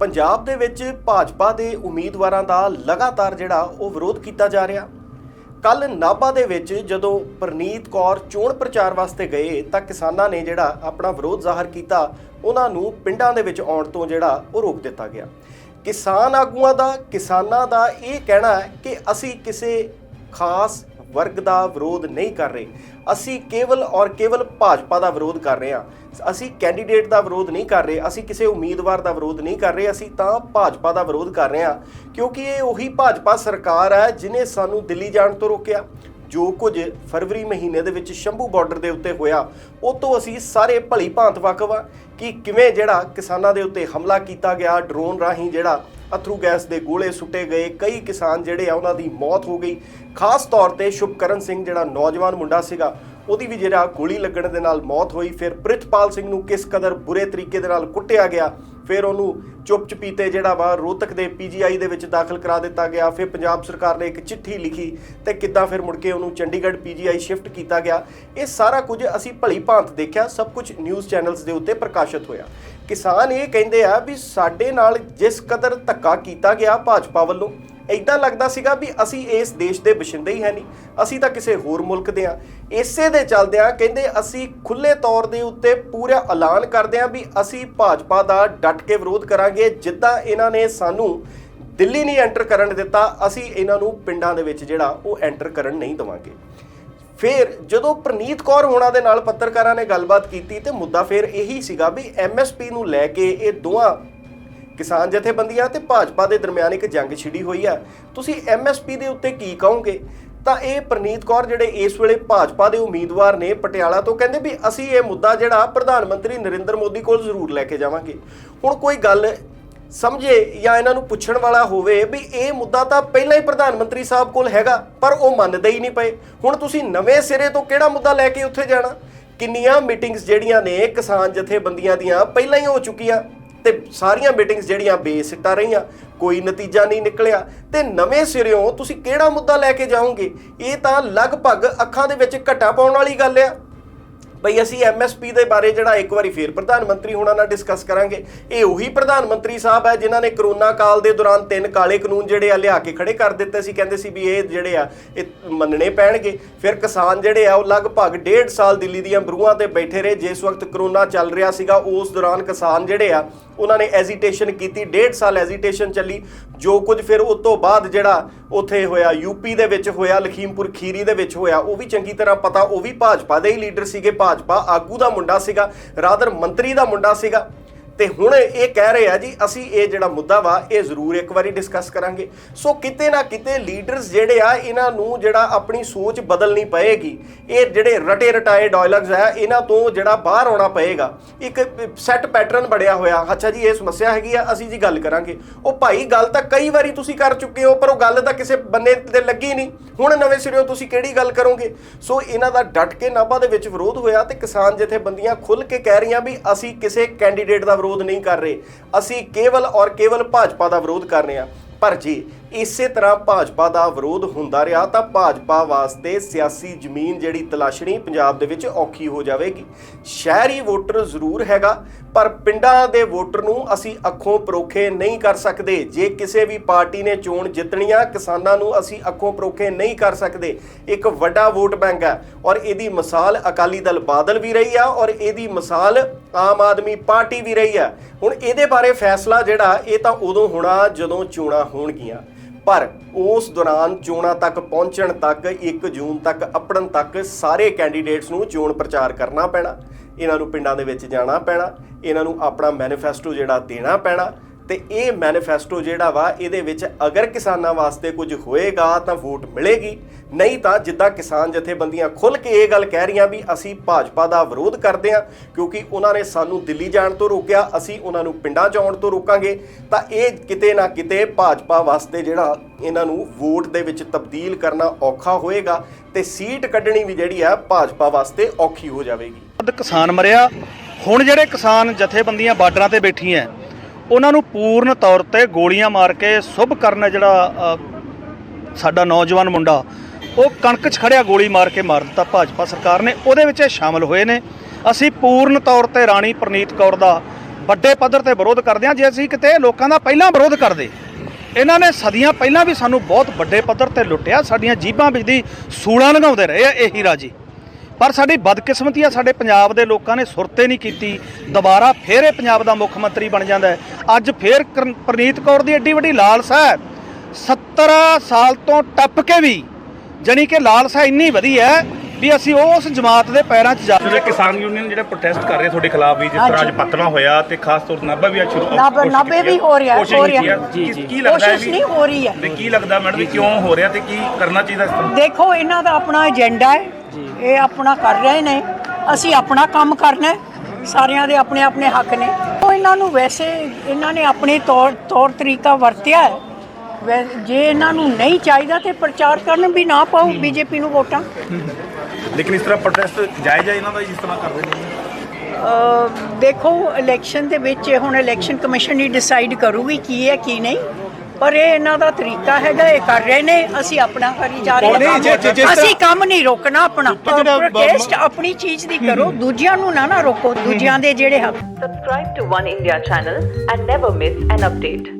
ਪੰਜਾਬ ਦੇ ਵਿੱਚ ਭਾਜਪਾ ਦੇ ਉਮੀਦਵਾਰਾਂ ਦਾ ਲਗਾਤਾਰ ਜਿਹੜਾ ਉਹ ਵਿਰੋਧ ਕੀਤਾ ਜਾ ਰਿਹਾ। ਕੱਲ ਨਾਭਾ ਦੇ ਵਿੱਚ ਜਦੋਂ ਪ੍ਰਨੀਤ ਕੌਰ ਚੋਣ ਪ੍ਰਚਾਰ ਵਾਸਤੇ ਗਏ ਤਾਂ ਕਿਸਾਨਾਂ ਨੇ ਜਿਹੜਾ ਆਪਣਾ ਵਿਰੋਧ ਜ਼ਾਹਰ ਕੀਤਾ, ਉਹਨਾਂ ਨੂੰ ਪਿੰਡਾਂ ਦੇ ਵਿੱਚ ਆਉਣ ਤੋਂ ਜਿਹੜਾ ਉਹ ਰੋਕ ਦਿੱਤਾ ਗਿਆ। ਕਿਸਾਨ ਆਗੂਆਂ ਦਾ, ਕਿਸਾਨਾਂ ਦਾ ਇਹ ਕਹਿਣਾ ਹੈ ਕਿ ਅਸੀਂ ਕਿਸੇ ਖਾਸ ਵਰਗ ਦਾ ਵਿਰੋਧ ਨਹੀਂ ਕਰ ਰਹੇ। ਅਸੀਂ ਕੇਵਲ ਔਰ ਕੇਵਲ ਭਾਜਪਾ ਦਾ ਵਿਰੋਧ ਕਰ ਰਹੇ ਹਾਂ। ਅਸੀਂ ਕੈਂਡੀਡੇਟ ਦਾ ਵਿਰੋਧ ਨਹੀਂ ਕਰ ਰਹੇ, ਅਸੀਂ ਕਿਸੇ ਉਮੀਦਵਾਰ ਦਾ ਵਿਰੋਧ ਨਹੀਂ ਕਰ ਰਹੇ, ਅਸੀਂ ਤਾਂ ਭਾਜਪਾ ਦਾ ਵਿਰੋਧ ਕਰ ਰਹੇ ਹਾਂ। ਕਿਉਂਕਿ ਇਹ ਉਹੀ ਭਾਜਪਾ ਸਰਕਾਰ ਹੈ ਜਿਨੇ ਸਾਨੂੰ ਦਿੱਲੀ ਜਾਣ ਤੋਂ ਰੋਕਿਆ। ਜੋ ਕੁਝ ਫਰਵਰੀ ਮਹੀਨੇ ਦੇ ਵਿੱਚ ਸ਼ੰਭੂ ਬਾਰਡਰ ਦੇ ਉੱਤੇ ਹੋਇਆ, ਉਹ ਤੋਂ ਅਸੀਂ ਸਾਰੇ ਭਲੀ ਭਾਂਤ ਵਾਕਫ ਆ ਕਿ ਕਿਵੇਂ ਜਿਹੜਾ ਕਿਸਾਨਾਂ ਦੇ ਉੱਤੇ ਹਮਲਾ ਕੀਤਾ ਗਿਆ ਡਰੋਨ ਰਾਹੀਂ ਜਿਹੜਾ ਅਥਰੂ ਗੈਸ ਦੇ ਗੋਲੇ ਸੁੱਟੇ ਗਏ। ਕਈ ਕਿਸਾਨ ਜਿਹੜੇ ਆ, ਉਹਨਾਂ ਦੀ ਮੌਤ ਹੋ ਗਈ। ਖਾਸ ਤੌਰ ਤੇ ਸ਼ੁਭਕਰਨ ਸਿੰਘ ਜਿਹੜਾ ਨੌਜਵਾਨ ਮੁੰਡਾ ਸੀਗਾ, ਉਹਦੀ ਵੀ ਜਿਹੜਾ ਗੋਲੀ ਲੱਗਣ ਦੇ ਨਾਲ ਮੌਤ ਹੋਈ। ਫਿਰ ਪ੍ਰਿਤਪਾਲ ਸਿੰਘ ਨੂੰ ਕਿਸ ਕਦਰ ਬੁਰੇ ਤਰੀਕੇ ਦੇ ਨਾਲ ਕੁੱਟਿਆ ਗਿਆ। ਫਿਰ ਉਹਨੂੰ ਚੁੱਪ ਚਪੀਤੇ ਜਿਹੜਾ ਵਾ, ਰੋਹਤਕ ਦੇ ਪੀਜੀਆਈ ਦੇ ਵਿੱਚ ਦਾਖਲ ਕਰਾ ਦਿੱਤਾ ਗਿਆ। ਫਿਰ ਪੰਜਾਬ ਸਰਕਾਰ ਨੇ ਇੱਕ ਚਿੱਠੀ ਲਿਖੀ ਤੇ ਕਿੱਦਾਂ ਫਿਰ ਮੁੜ ਕੇ ਉਹਨੂੰ ਚੰਡੀਗੜ੍ਹ ਪੀਜੀਆਈ ਸ਼ਿਫਟ ਕੀਤਾ ਗਿਆ। ਇਹ ਸਾਰਾ ਕੁਝ ਅਸੀਂ ਭਲੀ ਭਾਂਤ ਦੇਖਿਆ। ਸਭ ਕੁਝ ਨਿਊਜ਼ ਚੈਨਲਸ ਦੇ ਉੱਤੇ ਪ੍ਰਕਾਸ਼ਿਤ ਹੋਇਆ। ਕਿਸਾਨ ਇਹ ਕਹਿੰਦੇ ਆ ਵੀ ਸਾਡੇ ਨਾਲ ਜਿਸ ਕਦਰ ਧੱਕਾ ਕੀਤਾ ਗਿਆ ਭਾਜਪਾ ਵੱਲੋਂ ਇਦਾਂ ਲੱਗਦਾ ਸੀਗਾ ਵੀ ਅਸੀਂ ਇਸ ਦੇਸ਼ ਦੇ ਵਸਿੰਦੇ ਹੀ ਹੈ ਨਹੀਂ, ਅਸੀਂ ਤਾਂ ਕਿਸੇ ਹੋਰ ਮੁਲਕ ਦੇ ਆ ਇਸੇ ਦੇ ਚਲਦਿਆਂ ਕਹਿੰਦੇ ਅਸੀਂ ਖੁੱਲੇ ਤੌਰ ਦੇ ਉੱਤੇ ਪੂਰਾ ਐਲਾਨ ਕਰਦੇ ਆ ਵੀ ਅਸੀਂ ਭਾਜਪਾ ਦਾ ਡਟ ਕੇ ਵਿਰੋਧ ਕਰਾਂਗੇ, ਜਿੱਦਾਂ ਇਹਨਾਂ ਨੇ ਸਾਨੂੰ ਦਿੱਲੀ ਨਹੀਂ ਐਂਟਰ ਕਰਨ ਦਿੱਤਾ, ਅਸੀਂ ਇਹਨਾਂ ਨੂੰ ਪਿੰਡਾਂ ਦੇ ਵਿੱਚ ਜਿਹੜਾ ਉਹ ਐਂਟਰ ਕਰਨ ਨਹੀਂ ਦਵਾਂਗੇ। ਫਿਰ ਜਦੋਂ ਪ੍ਰਨੀਤ ਕੌਰ ਹੋਣਾ ਦੇ ਨਾਲ ਪੱਤਰਕਾਰਾਂ ਨੇ ਗੱਲਬਾਤ ਕੀਤੀ ਤੇ ਮੁੱਦਾ ਫਿਰ ਇਹੀ ਸੀਗਾ ਵੀ ਐਮਐਸਪੀ ਨੂੰ ਲੈ ਕੇ ਇਹ ਦੋਹਾਂ ਕਿਸਾਨ ਜਥੇਬੰਦੀਆਂ ਤੇ ਭਾਜਪਾ ਦੇ ਦਰਮਿਆਨ ਇੱਕ ਜੰਗ ਛਿੜੀ ਹੋਈ ਹੈ। ਤੁਸੀਂ ਐਮਐਸਪੀ ਦੇ ਉੱਤੇ ਕੀ ਕਹੋਗੇ? ਤਾਂ ਇਹ ਪ੍ਰਨੀਤ ਕੌਰ ਜਿਹੜੇ ਇਸ ਵੇਲੇ ਭਾਜਪਾ ਦੇ ਉਮੀਦਵਾਰ ਨੇ ਪਟਿਆਲਾ ਤੋਂ ਕਹਿੰਦੇ ਵੀ ਅਸੀਂ ਇਹ ਮੁੱਦਾ ਜਿਹੜਾ ਪ੍ਰਧਾਨ ਮੰਤਰੀ ਨਰਿੰਦਰ ਮੋਦੀ ਕੋਲ ਜ਼ਰੂਰ ਲੈ ਕੇ ਜਾਵਾਂਗੇ। ਹੁਣ ਕੋਈ ਗੱਲ ਸਮਝੇ ਜਾਂ ਇਹਨਾਂ ਨੂੰ ਪੁੱਛਣ ਵਾਲਾ ਹੋਵੇ ਵੀ ਇਹ ਮੁੱਦਾ ਤਾਂ ਪਹਿਲਾਂ ਹੀ ਪ੍ਰਧਾਨ ਮੰਤਰੀ ਸਾਹਿਬ ਕੋਲ ਹੈਗਾ, ਪਰ ਉਹ ਮੰਨਦੇ ਹੀ ਨਹੀਂ ਪਏ। ਹੁਣ ਤੁਸੀਂ ਨਵੇਂ ਸਿਰੇ ਤੋਂ ਕਿਹੜਾ ਮੁੱਦਾ ਲੈ ਕੇ ਉੱਥੇ ਜਾਣਾ? ਕਿੰਨੀਆਂ ਮੀਟਿੰਗਸ ਜਿਹੜੀਆਂ ਨੇ ਕਿਸਾਨ ਜਥੇਬੰਦੀਆਂ ਦੀਆਂ ਪਹਿਲਾਂ ਹੀ ਹੋ ਚੁੱਕੀਆਂ ਤੇ ਸਾਰੀਆਂ ਮੀਟਿੰਗਸ ਜਿਹੜੀਆਂ ਬੇਸਿੱਟਾ ਰਹੀਆਂ, ਕੋਈ ਨਤੀਜਾ ਨਹੀਂ ਨਿਕਲਿਆ। ਤੇ ਨਵੇਂ ਸਿਰਿਓਂ ਤੁਸੀਂ ਕਿਹੜਾ ਮੁੱਦਾ ਲੈ ਕੇ ਜਾਓਗੇ? ਇਹ ਤਾਂ ਲਗਭਗ ਅੱਖਾਂ ਦੇ ਵਿੱਚ ਘਟਾ ਪਾਉਣ ਵਾਲੀ ਗੱਲ ਆ। ਬਈ ਅਸੀਂ ਐਮਐਸਪੀ ਦੇ ਬਾਰੇ ਜਿਹੜਾ ਇੱਕ ਵਾਰੀ ਫੇਰ ਪ੍ਰਧਾਨ ਮੰਤਰੀ ਹੋਣਾ ਨਾਲ ਡਿਸਕਸ ਕਰਾਂਗੇ। ਇਹ ਉਹੀ ਪ੍ਰਧਾਨ ਮੰਤਰੀ ਸਾਹਿਬ ਹੈ, ਜਿਨ੍ਹਾਂ ਨੇ ਕਰੋਨਾ ਕਾਲ ਦੇ ਦੌਰਾਨ ਤਿੰਨ ਕਾਲੇ ਕਾਨੂੰਨ ਜਿਹੜੇ ਆ ਲਿਆ ਕੇ ਖੜੇ ਕਰ ਦਿੱਤੇ ਸੀ। ਕਹਿੰਦੇ ਸੀ ਵੀ ਇਹ ਜਿਹੜੇ ਆ, ਇਹ ਮੰਨਣੇ ਪੈਣਗੇ। ਫਿਰ ਕਿਸਾਨ ਜਿਹੜੇ ਆ, ਉਹ ਲਗਭਗ ਡੇਢ ਸਾਲ ਦਿੱਲੀ ਦੀਆਂ ਬਰੂਹਾਂ ਤੇ ਬੈਠੇ ਰਹੇ। ਜਿਸ ਵਕਤ ਕਰੋਨਾ ਚੱਲ ਰਿਹਾ ਸੀਗਾ, ਉਸ ਦੌਰਾਨ ਕਿਸਾਨ ਜਿਹੜੇ ਆ, ਉਹਨਾਂ ਨੇ ਐਜੀਟੇਸ਼ਨ ਕੀਤੀ। ਡੇਢ ਸਾਲ ਐਜੀਟੇਸ਼ਨ ਚੱਲੀ। ਜੋ ਕੁਝ ਫਿਰ ਉਸ ਤੋਂ ਬਾਅਦ ਜਿਹੜਾ ਉੱਥੇ ਹੋਇਆ ਯੂਪੀ ਦੇ ਵਿੱਚ ਹੋਇਆ, ਲਖੀਮਪੁਰ ਖੀਰੀ ਦੇ ਵਿੱਚ ਹੋਇਆ, ਉਹ ਵੀ ਚੰਗੀ ਤਰ੍ਹਾਂ ਪਤਾ, ਉਹ ਵੀ ਭਾਜਪਾ ਦੇ ਹੀ ਲੀਡਰ ਸੀਗੇ ਭਾਜਪਾ ਆਗੂ ਦਾ ਮੁੰਡਾ ਸੀਗਾ ਰਾਦਰ ਮੰਤਰੀ ਦਾ ਮੁੰਡਾ ਸੀਗਾ। ਤੇ ਹੁਣ ਇਹ ਕਹਿ ਰਹੇ ਆ ਜੀ, ਅਸੀਂ ਇਹ ਜਿਹੜਾ ਮੁੱਦਾ ਵਾ, ਇਹ ਜ਼ਰੂਰ ਇੱਕ ਵਾਰੀ ਡਿਸਕਸ ਕਰਾਂਗੇ। ਸੋ ਕਿਤੇ ਨਾ ਕਿਤੇ ਲੀਡਰਸ ਜਿਹੜੇ ਆ, ਇਹਨਾਂ ਨੂੰ ਜਿਹੜਾ ਆਪਣੀ ਸੋਚ ਬਦਲਣੀ ਪਏਗੀ। ਇਹ ਜਿਹੜੇ ਰਟੇ ਰਟਾਏ ਡਾਇਲੌਗਸ ਆ, ਇਹਨਾਂ ਤੋਂ ਜਿਹੜਾ ਬਾਹਰ ਆਉਣਾ ਪਏਗਾ। ਇੱਕ ਸੈੱਟ ਪੈਟਰਨ ਬੜਿਆ ਹੋਇਆ। ਅੱਛਾ ਜੀ, ਇਹ ਸਮੱਸਿਆ ਹੈਗੀ ਆ, ਅਸੀਂ ਜੀ ਗੱਲ ਕਰਾਂਗੇ। ਉਹ ਭਾਈ, ਗੱਲ ਤਾਂ ਕਈ ਵਾਰੀ ਤੁਸੀਂ ਕਰ ਚੁੱਕੇ ਹੋ, ਪਰ ਉਹ ਗੱਲ ਤਾਂ ਕਿਸੇ ਬੰਨੇ ਤੇ ਲੱਗੀ ਨਹੀਂ। ਹੁਣ ਨਵੇਂ ਸਿਰਿਓਂ ਤੁਸੀਂ ਕਿਹੜੀ ਗੱਲ ਕਰੋਗੇ? ਸੋ ਇਹਨਾਂ ਦਾ ਡਟ ਕੇ ਨਾਭਾ ਦੇ ਵਿੱਚ ਵਿਰੋਧ ਹੋਇਆ ਤੇ ਕਿਸਾਨ ਜਥੇਬੰਦੀਆਂ ਖੁੱਲ ਕੇ ਕਹਿ ਰਹੀਆਂ ਵੀ ਅਸੀਂ ਕਿਸੇ ਕੈਂਡੀਡੇਟ ਦਾ ਵਿਰੋਧ ਨਹੀਂ ਕਰ ਰਹੇ। ਅਸੀਂ ਕੇਵਲ ਔਰ ਕੇਵਲ ਭਾਜਪਾ ਦਾ ਵਿਰੋਧ ਕਰ ਰਹੇ ਹਾਂ। ਪਰ ਜੇ ਇਸੇ ਤਰ੍ਹਾਂ ਭਾਜਪਾ ਦਾ ਵਿਰੋਧ ਹੁੰਦਾ ਰਿਹਾ, ਤਾਂ ਭਾਜਪਾ ਵਾਸਤੇ ਸਿਆਸੀ ਜ਼ਮੀਨ ਜਿਹੜੀ ਤਲਾਸ਼ਣੀ ਪੰਜਾਬ ਦੇ ਵਿੱਚ ਔਖੀ ਹੋ ਜਾਵੇਗੀ। ਸ਼ਹਿਰੀ ਵੋਟਰ ਜ਼ਰੂਰ ਹੈਗਾ, ਪਰ ਪਿੰਡਾਂ ਦੇ ਵੋਟਰ ਨੂੰ ਅਸੀਂ ਅੱਖੋਂ ਪਰੋਖੇ ਨਹੀਂ ਕਰ ਸਕਦੇ। ਜੇ ਕਿਸੇ ਵੀ ਪਾਰਟੀ ਨੇ ਚੋਣ ਜਿੱਤਣੀਆਂ, ਕਿਸਾਨਾਂ ਨੂੰ ਅਸੀਂ ਅੱਖੋਂ ਪਰੋਖੇ ਨਹੀਂ ਕਰ ਸਕਦੇ। ਇੱਕ ਵੱਡਾ ਵੋਟ ਬੈਂਕ ਹੈ ਔਰ ਇਹਦੀ ਮਿਸਾਲ ਅਕਾਲੀ ਦਲ ਬਾਦਲ ਵੀ ਰਹੀ ਆ ਔਰ ਇਹਦੀ ਮਿਸਾਲ ਆਮ ਆਦਮੀ ਪਾਰਟੀ ਵੀ ਰਹੀ ਆ ਹੁਣ ਇਹਦੇ ਬਾਰੇ ਫੈਸਲਾ ਜਿਹੜਾ, ਇਹ ਤਾਂ ਉਦੋਂ ਹੋਣਾ ਜਦੋਂ ਚੋਣਾਂ ਹੋਣਗੀਆਂ। ਪਰ ਉਸ ਦੌਰਾਨ ਚੋਣਾਂ ਤੱਕ ਪਹੁੰਚਣ ਤੱਕ 1 ਜੂਨ ਤੱਕ ਅਪੜਨ ਤੱਕ ਸਾਰੇ ਕੈਂਡੀਡੇਟਸ ਨੂੰ ਚੋਣ ਪ੍ਰਚਾਰ ਕਰਨਾ ਪੈਣਾ। ਇਹਨਾਂ ਨੂੰ ਪਿੰਡਾਂ ਦੇ ਵਿੱਚ ਜਾਣਾ ਪੈਣਾ। ਇਹਨਾਂ ਨੂੰ ਆਪਣਾ ਮੈਨੀਫੈਸਟੋ ਜਿਹੜਾ ਦੇਣਾ ਪੈਣਾ। ਤੇ ਇਹ ਮੈਨੀਫੈਸਟੋ ਜਿਹੜਾ ਵਾ, ਇਹਦੇ ਵਿੱਚ ਅਗਰ ਕਿਸਾਨਾਂ ਵਾਸਤੇ ਕੁਝ ਹੋਏਗਾ ਤਾਂ ਵੋਟ ਮਿਲੇਗੀ। ਨਹੀਂ ਤਾਂ ਜਿੱਦਾਂ ਕਿਸਾਨ ਜਥੇਬੰਦੀਆਂ ਖੁੱਲ ਕੇ ਇਹ ਗੱਲ ਕਹਿ ਰਹੀਆਂ ਵੀ ਅਸੀਂ ਭਾਜਪਾ ਦਾ ਵਿਰੋਧ ਕਰਦੇ ਹਾਂ, ਕਿਉਂਕਿ ਉਹਨਾਂ ਨੇ ਸਾਨੂੰ ਦਿੱਲੀ ਜਾਣ ਤੋਂ ਰੋਕਿਆ, ਅਸੀਂ ਉਹਨਾਂ ਨੂੰ ਪਿੰਡਾਂ 'ਚ ਆਉਣ ਤੋਂ ਰੋਕਾਂਗੇ, ਤਾਂ ਇਹ ਕਿਤੇ ਨਾ ਕਿਤੇ ਭਾਜਪਾ ਵਾਸਤੇ ਜਿਹੜਾ ਇਹਨਾਂ ਨੂੰ ਵੋਟ ਦੇ ਵਿੱਚ ਤਬਦੀਲ ਕਰਨਾ ਔਖਾ ਹੋਏਗਾ ਤੇ ਸੀਟ ਕੱਢਣੀ ਵੀ ਜਿਹੜੀ ਆ ਭਾਜਪਾ ਵਾਸਤੇ ਔਖੀ ਹੋ ਜਾਵੇਗੀ। ਕਿਸਾਨ ਮਰਿਆ, ਹੁਣ ਜਿਹੜੇ ਕਿਸਾਨ ਜਥੇਬੰਦੀਆਂ ਬਾਰਡਰਾਂ ਤੇ ਬੈਠੀਆਂ ਉਹਨਾਂ ਨੂੰ ਪੂਰਨ ਤੌਰ ਤੇ ਗੋਲੀਆਂ ਮਾਰ ਕੇ ਸੁਭ ਕਰਨ ਜਿਹੜਾ ਸਾਡਾ ਨੌਜਵਾਨ ਮੁੰਡਾ, ਉਹ ਕਣਕ 'ਚ ਖੜਿਆ ਗੋਲੀ ਮਾਰ ਕੇ ਮਾਰ ਦਿੱਤਾ ਭਾਜਪਾ ਸਰਕਾਰ ਨੇ। ਉਹਦੇ ਵਿੱਚ ਇਹ ਸ਼ਾਮਲ ਹੋਏ ਨੇ। ਅਸੀਂ ਪੂਰਨ ਤੌਰ ਤੇ ਰਾਣੀ ਪ੍ਰਨੀਤ ਕੌਰ ਦਾ ਵੱਡੇ ਪੱਧਰ ਤੇ ਵਿਰੋਧ ਕਰਦੇ ਹਾਂ। ਜੇ ਅਸੀਂ ਕਿਤੇ ਲੋਕਾਂ ਦਾ ਪਹਿਲਾਂ ਵਿਰੋਧ ਕਰਦੇ, ਇਹਨਾਂ ਨੇ ਸਦੀਆਂ ਪਹਿਲਾਂ ਵੀ ਸਾਨੂੰ ਬਹੁਤ ਵੱਡੇ ਪੱਧਰ ਤੇ ਲੁੱਟਿਆ। ਸਾਡੀਆਂ ਜੀਬਾਂ ਵਿੱਚ ਦੀ ਸੂਲਾਂ ਲੰਘਾਉਂਦੇ ਰਹੇ ਆ, ਇਹੀ ਰਾਜੀ। ਪਰ ਸਾਡੀ ਬਦਕਿਸਮਤੀ ਆ, ਸਾਡੇ ਪੰਜਾਬ ਦੇ ਲੋਕਾਂ ਨੇ ਸੁਰਤੇ ਨਹੀਂ ਕੀਤੀ। ਦੁਬਾਰਾ ਫੇਰ ਇਹ ਪੰਜਾਬ ਦਾ ਮੁੱਖ ਮੰਤਰੀ ਬਣ ਜਾਂਦਾ ਅੱਜ ਫੇਰ ਪ੍ਰਨੀਤ ਕੌਰ ਦੀ ਐਡੀ ਵੱਡੀ ਲਾਲਸਾ ਹੈ। 70 ਸਾਲ ਤੋਂ ਟੱਪ ਕੇ ਵੀ ਜਾਣੀ ਕਿ ਲਾਲਸਾ ਇੰਨੀ ਵਧੀ ਹੈ ਵੀ ਅਸੀਂ ਉਸ ਜਮਾਤ ਦੇ ਪੈਰਾਂ 'ਚ ਜਾ ਜਿਹੜੇ ਕਿਸਾਨ ਯੂਨੀਅਨ ਜਿਹੜੇ ਪ੍ਰੋਟੈਸਟ ਕਰ ਰਹੇ ਤੁਹਾਡੇ ਖਿਲਾਫ ਵੀ ਜਿਸ ਤਰ੍ਹਾਂ ਅੱਜ ਪਤਨਾ ਹੋਇਆ ਤੇ ਖਾਸ ਤੌਰ ਤੇ ਨਾਭਾ ਵੀ ਅੱਜ ਸ਼ੁਰੂ ਨਾਭਾ- ਵੀ ਹੋ। ਰਿਹਾ, ਹੋ ਰਿਹਾ। ਕੀ- ਲੱਗਦਾ ਹੈ ਨਹੀਂ ਹੋ ਰਹੀ ਹੈ। ਤੇ ਕੀ ਲੱਗਦਾ ਮੈਡਮ ਕਿਉਂ ਹੋ ਰਿਹਾ ਤੇ ਕੀ ਕਰਨਾ ਚਾਹੀਦਾ ਦੇਖੋ ਇਹਨਾਂ ਦਾ ਆਪਣਾ ਏਜੰਡਾ ਹੈ। ਇਹ ਆਪਣਾ ਕਰ ਰਹੇ ਨੇ। ਅਸੀਂ ਆਪਣਾ ਕੰਮ ਕਰਨਾ ਹੈ। ਸਾਰਿਆਂ ਦੇ ਆਪਣੇ ਆਪਣੇ ਹੱਕ ਨੇ। ਉਹ ਇਹਨਾਂ ਨੂੰ ਵੈਸੇ ਇਹਨਾਂ ਨੇ ਆਪਣੇ ਤੌਰ ਤੌਰ ਤਰੀਕਾ ਵਰਤਿਆ ਹੈ। ਜੇ ਇਹਨਾਂ ਨੂੰ ਨਹੀਂ ਚਾਹੀਦਾ ਤੇ ਪ੍ਰਚਾਰ ਕਰਨ ਵੀ ਨਾ ਪਾਓ ਬੀਜੇਪੀ ਨੂੰ ਵੋਟਾਂ। ਲੇਕਿਨ ਇਸ ਤਰ੍ਹਾਂ ਪ੍ਰੋਟੈਸਟ ਜਾਇਜ਼ ਹੈ ਇਹਨਾਂ ਦਾ ਜਿਸ ਤਰ੍ਹਾਂ ਕਰਦੇ ਨੇ ਦੇਖੋ ਇਲੈਕਸ਼ਨ ਦੇ ਵਿੱਚ ਹੁਣ ਇਲੈਕਸ਼ਨ ਕਮਿਸ਼ਨ ਹੀ ਡਿਸਾਈਡ ਕਰੂਗੀ ਕੀ ਹੈ ਕੀ ਨਹੀਂ। ਪਰ ਇਹ ਇਹਨਾਂ ਦਾ ਤਰੀਕਾ ਹੈਗਾ ਇਹ ਕਰ ਰਹੇ ਨੇ ਅਸੀਂ ਆਪਣਾ ਕਰੀ ਜਾ ਰਹੇ ਹਾਂ ਅਸੀਂ ਕੰਮ ਨਹੀਂ ਰੋਕਣਾ ਆਪਣਾ ਪ੍ਰੋਟੈਸਟ ਆਪਣੀ ਚੀਜ਼ ਦੀ ਕਰੋ ਦੂਜਿਆਂ ਨੂੰ ਨਾ ਨਾ ਰੋਕੋ ਦੂਜਿਆਂ ਦੇ ਜਿਹੜੇ ਹੱਕ Subscribe to One India channel and never miss an update.